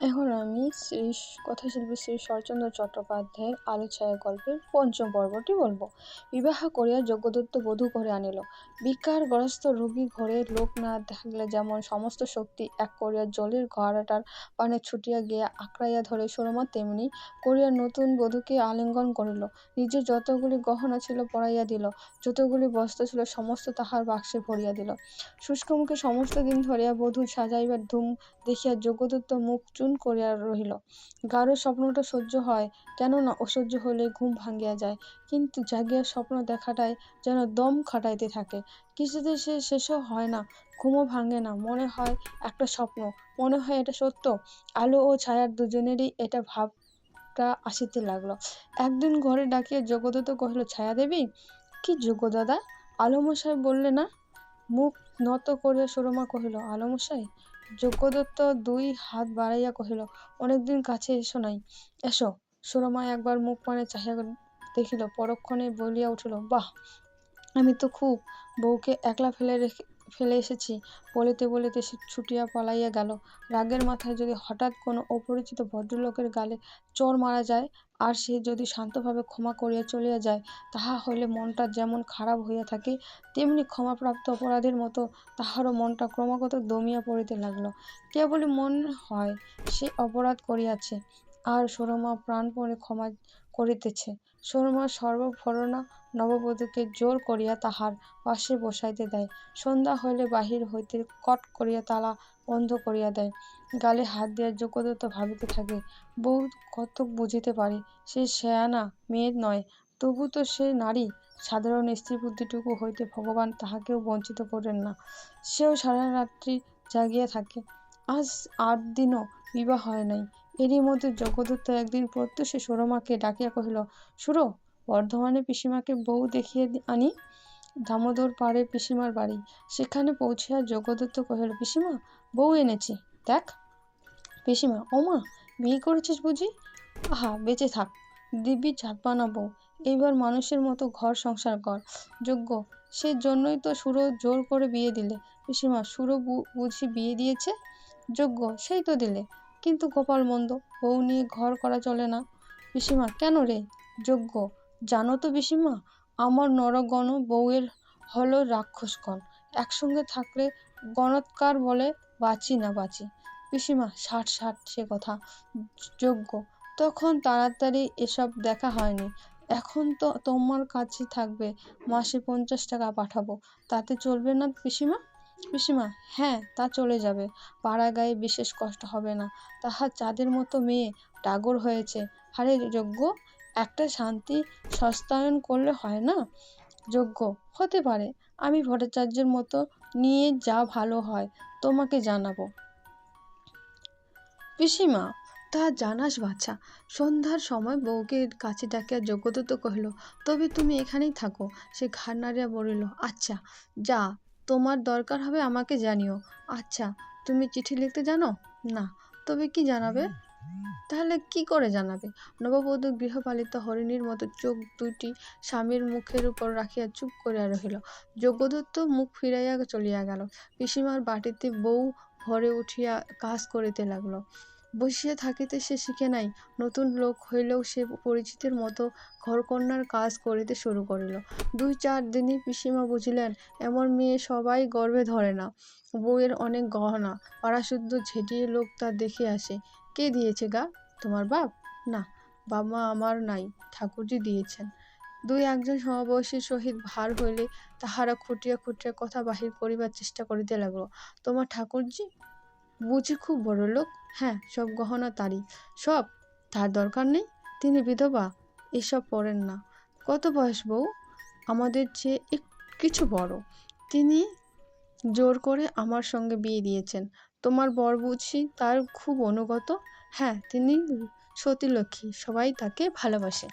এখন আমি শ্রী কথাশিল্পী শ্রী শরৎচন্দ্র চট্টোপাধ্যায়ের আলো ছায়া গল্পের পঞ্চম পর্বটি বলব। বিবাহ করিয়া যজ্ঞদত্ত বধূ করে আনিল। বিকারগ্রস্ত রোগী ঘরে লোক না থাকলে যেমন সমস্ত শক্তি এক করিয়া জলের ঘরাটার পানে ছুটিয়া গিয়া আঁকড়াইয়া ধরে, সুরমা তেমনি করিয়া নতুন বধূকে আলিঙ্গন করিল। নিজের যতগুলি গহনা ছিল পড়াইয়া দিল, যতগুলি বস্ত্র ছিল সমস্ত তাহার বাক্সে ভরিয়া দিল। শুষ্ক মুখে সমস্ত দিন ধরিয়া বধূ সাজাইবার ধুম দেখিয়া যজ্ঞদত্ত মুখ চুন করিয়া রহিল। গাঢ় স্বপ্নটা সহ্য হয় কেন না অসহ্য হলে ঘুম ভাঙ্গিয়া যায়। কিন্তু জাগিয়া স্বপ্ন দেখাটাই যেন দম খাটাইতে থাকে। কিছুতে সে শেষও হয় না, ঘুমও ভাঙে না। মনে হয় একটা স্বপ্ন, মনে হয় এটা সত্য। আলো ও ছায়ার দুজনেরই এটা ভাবটা আসিতে লাগল। একদিন ঘরে ডাকিয়া যোগদত্ত কহিল ছায়া দেবী কি যোগ্য দাদা? আলোমশাই বললে না? মুখ নত করিয়া সুরমা কহিল, আলোমশাই যজ্ঞদত্ত দুই হাত বাড়াইয়া কহিল, অনেকদিন কাছে এসো নাই। এসো। সুরমা একবার মুখ পানে চাহিয়া দেখিল, পরক্ষণে বলিয়া উঠিল, বাহ, আমি তো খুব বউকে একলা ফেলে রেখে ফেলে এসেছি। বলিতে বলিতে সে ছুটিয়া পলাইয়া গেল। রাগের মাথায় যদি হঠাৎ কোনো অপরিচিত ভদ্রলোকের গালে চর মারা যায়, আর সে যদি শান্তভাবে ক্ষমা করিয়া চলিয়া যায়, তাহা হইলে মনটা যেমন খারাপ হইয়া থাকে, তেমনি ক্ষমাপ্রাপ্ত অপরাধীর মতো তাহারও মনটা ক্রমাগত দমিয়া পড়িতে লাগল। কেবলই মন হয় সে অপরাধ করিয়াছে। আর সুরমা প্রাণপণে ক্ষমা করিতেছে। সুরমা সর্বভরণা নববধূকে জোর করিয়া তাহার পাশে বসাইতে দেয়। সন্ধ্যা হইলে বাহির হইতে কট করিয়া তালা বন্ধ করিয়া দেয়। গালে হাত দিয়া যোগ্যদত্ত ভাবিতে থাকে, বউ কতক বুঝিতে পারে, সে শেয়ানা মেয়ে নয়। তবু তো সে নারী। সাধারণ স্ত্রী বুদ্ধিটুকু হইতে ভগবান তাহাকেও বঞ্চিত করেন না। সেও সারা রাত্রি জাগিয়া থাকে। আজ আট দিনও বিবাহ হয় নাই। এরই মধ্যে জগদত্ত একদিন প্রত্যুষে সুরমাকে ডাকিয়া কহিল, সুরো বর্ধমানে পিসিমাকে বউ দেখিয়ে আনি। দামোদর পাড়ে পিসিমার বাড়ি। সেখানে পৌঁছিয়া জগদত্ত কহিল, পিসিমা, বউ এনেছি। দেখ। পিসিমা ওমা বিয়ে করেছিস বুঝি? আহা, বেঁচে থাক। দিব্যি চাঁদপানা বউ এইবার মানুষের মতো ঘর সংসার কর। যোগ্য। সে জন্যই তো সুরো জোর করে বিয়ে দিলে। পিসিমা, সুরো বুঝি বিয়ে দিয়েছে? যোগ্য। সেই তো দিলে। কিন্তু গোপাল মন্দ বউ নিয়ে ঘর করা চলে না। পিসিমা, কেন রে? যোগ্য। জানো তো পিসিমা, আমার নরগণ বউয়ের হলো রাক্ষসগণ একসঙ্গে থাকলে গণৎকার বলে বাঁচি না বাঁচি। পিসিমা ষাট ষাট সে কথা। যোগ্য। তখন তাড়াতাড়ি এসব দেখা হয়নি। এখন তো তোমার কাছে থাকবে, মাসে পঞ্চাশ টাকা পাঠাবো। তাতে চলবে না পিসিমা? পিসিমা হ্যাঁ তা চলে যাবে। পাড়া গায়ে বিশেষ কষ্ট হবে না। তাহার চাঁদের মতো মেয়ে টাগর হয়েছে। হারে যজ্ঞ একটা শান্তি সস্তায়ন করলে হয় না? যোগ্য, হতে পারে। আমি ভট্টাচার্যের মতো নিয়ে যা ভালো হয়, তোমাকে জানাব। পিসিমা, তা জানাস বাছা। সন্ধ্যার সময় বউকে কাছে ডাকিয়া যোগ্যদত্ত কহিল, তবে তুমি এখানেই থাকো। সে নাড়িয়া বলিল আচ্ছা যা। তোমার দরকার হবে আমাকে জানিও। আচ্ছা তুমি চিঠি লিখতে জানো? না, তবে কি জানাবে? তাহলে কি করে জানাবে? নববধূ গৃহপালিত হরিণীর মতো চোখ দুইটি স্বামীর মুখের উপর রাখিয়া চুপ করিয়া রহিল। যজ্ঞদত্ত মুখ ফিরাইয়া চলিয়া গেল। পিসিমার বাটিতে বউ ভরে উঠিয়া কাজ করিতে লাগল। বসিয়া থাকিতে সে শিখে নাই। নতুন লোক হইলেও সে পরিচিতের মতো ঘরকন্যার কাজ করিতে শুরু করিল। দুই চার দিনই পিসিমা বুঝিলেন, এমন মেয়ে সবাই গর্বে ধরে না। বউয়ের অনেক গহনা, পাড়াশুদ্ধ ঝেঁটিয়ে লোক তা দেখে আসে। কে দিয়েছে গা? তোমার বাপ? না, বাবা আমার নাই, ঠাকুরজি দিয়েছেন। দুই একজন সমবয়সীর সহিত ভার হইলে তাহারা খুঁটিয়া খুঁটিয়া কথা বাহির করিবার চেষ্টা করিতে লাগল। তোমার ঠাকুরজি? বুঝি খুব বড় লোক হ্যাঁ সব গহনা তারই। সব? তার দরকার নেই? তিনি বিধবা, এসব পড়েন না। কত বয়স বউ? আমাদের চেয়ে এক, কিছু বড়। তিনি জোর করে আমার সঙ্গে বিয়ে দিয়েছেন। তোমার বর বুঝি তার খুব অনুগত? হ্যাঁ তিনি সতীলক্ষ্মী, সবাই তাকে ভালোবাসে।